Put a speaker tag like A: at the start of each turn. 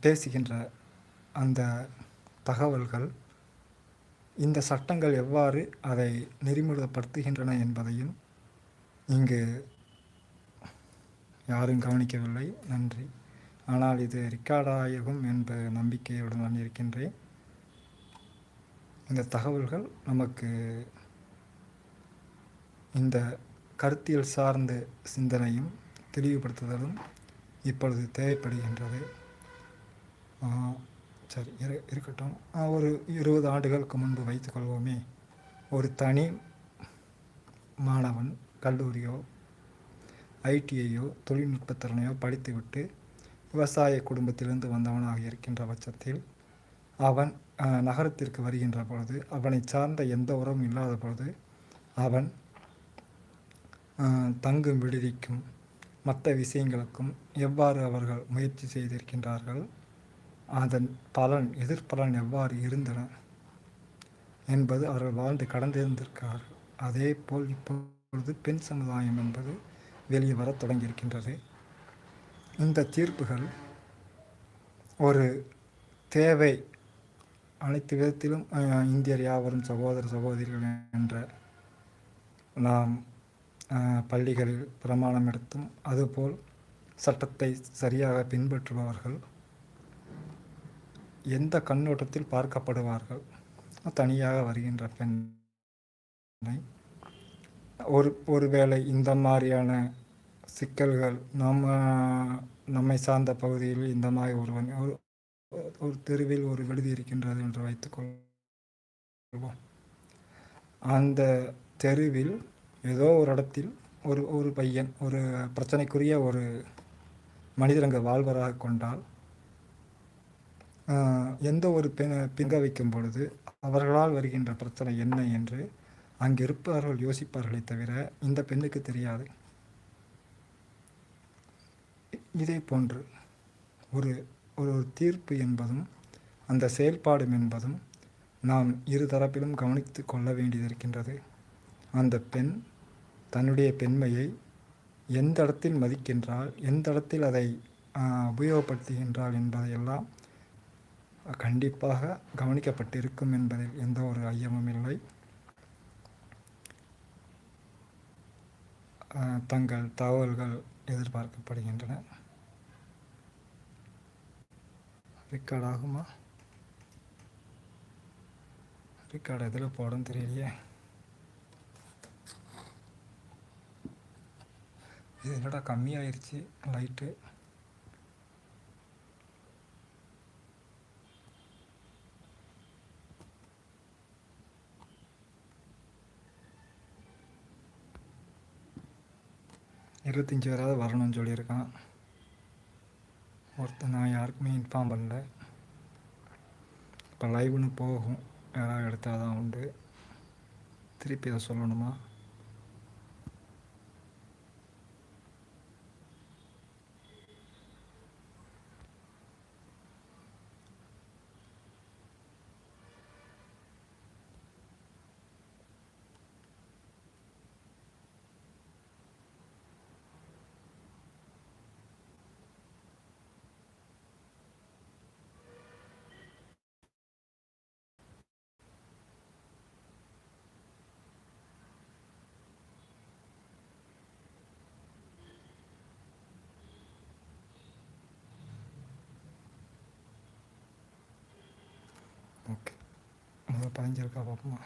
A: பேசுகின்ற அந்த தகவல்கள் இந்த சட்டங்கள் எவ்வாறு அதை நெறிமுறைப்படுத்துகின்றன என்பதையும் இங்கு யாரும் கவனிக்கவில்லை. நன்றி. ஆனால் இது ரிக்கார்டாகும் என்ற நம்பிக்கையுடன் நான் இருக்கின்றேன் இந்த தகவல்கள் நமக்கு இந்த கருத்தியல் சார்ந்த சிந்தனையும் தெளிவுபடுத்துதலும் இப்பொழுது தேவைப்படுகின்றது. சரி இரு இருக்கட்டும். ஒரு இருபது ஆண்டுகளுக்கு முன்பு வைத்துக்கொள்வோமே ஒரு தனி மாணவன் கல்லூரியோ ஐடிஐயோ தொழில்நுட்ப திறனையோ படித்துவிட்டு விவசாய குடும்பத்திலிருந்து வந்தவனாக இருக்கின்ற பட்சத்தில் அவன் நகரத்திற்கு வருகின்ற பொழுது அவனை சார்ந்த எந்த உறவும் இல்லாத பொழுது அவன் தங்கும் விடுதிக்கும் மற்ற விஷயங்களுக்கும் எவ்வாறு அவர்கள் முயற்சி செய்திருக்கின்றார்கள் அதன் பலன் எதிர்பலன் எவ்வாறு இருந்தன என்பது அவர்கள் வாழ்ந்து கடந்திருந்திருக்கார். அதே போல் இப்பொழுது பெண் சமுதாயம் என்பது வெளியே வர தொடங்கியிருக்கின்றது. இந்த தீர்ப்புகள் ஒரு தேவை அனைத்து விதத்திலும் இந்தியர் யாவரும் சகோதர சகோதரிகள் என்ற நாம் பள்ளிகளில் பிரமாணம் எடுத்தும் அதுபோல் சட்டத்தை சரியாக பின்பற்றுபவர்கள் எந்த கண்ணோட்டத்தில் பார்க்கப்படுவார்கள்? தனியாக வருகின்ற பெண்ணை ஒரு ஒருவேளை இந்த மாதிரியான சிக்கல்கள் நம்ம நம்மை சார்ந்த பகுதியில் இந்த மாதிரி ஒருவன் ஒரு ஒரு தெருவில் ஒரு விடுதி இருக்கின்றது என்று வைத்துக்கொள்வோம் அந்த தெருவில் ஏதோ ஒரு இடத்தில் ஒரு ஒரு பையன் ஒரு பிரச்சனைக்குரிய ஒரு மனிதர் அங்கே வாழ்வராக கொண்டால் எந்த ஒரு பெண் பிங்க வைக்கும் பொழுது அவர்களால் வருகின்ற பிரச்சனை என்ன என்று அங்கே இருப்பவர்கள் யோசிப்பார்களே தவிர இந்த பெண்ணுக்கு தெரியாது. இதே போன்று ஒரு ஒரு தீர்ப்பு என்பதும் அந்த செயல்பாடும் என்பதும் நாம் இரு தரப்பிலும் கவனித்து கொள்ள வேண்டியது இருக்கின்றது அந்த பெண் தன்னுடைய பெண்மையை எந்த இடத்தில் மதிக்கின்றால் எந்த இடத்தில் அதை உபயோகப்படுத்துகின்றாள் என்பதையெல்லாம் கண்டிப்பாக கவனிக்கப்பட்டிருக்கும் என்பதில் எந்த ஒரு ஐயமும் இல்லை. தங்கள் தகவல்கள் எதிர்பார்க்கப்படுகின்றன. ரெக்கார்ட் ஆகுமா? ரெக்கார்டு எதில் போடும் தெரியலையே. இது என்னடா கம்மியாயிருச்சு லைட்டு இருபத்தஞ்சி பேராவது வரணும்னு சொல்லியிருக்கான். ஒருத்தர் நான் யாருக்குமே இன்ஃபார்ம் பண்ணல. இப்போ லைவ்னு போகும். யாராவது எடுத்தால் தான் உண்டு. திருப்பி அதை சொல்லணுமா? பதிஞ்சிருக்கா பார்ப்போமா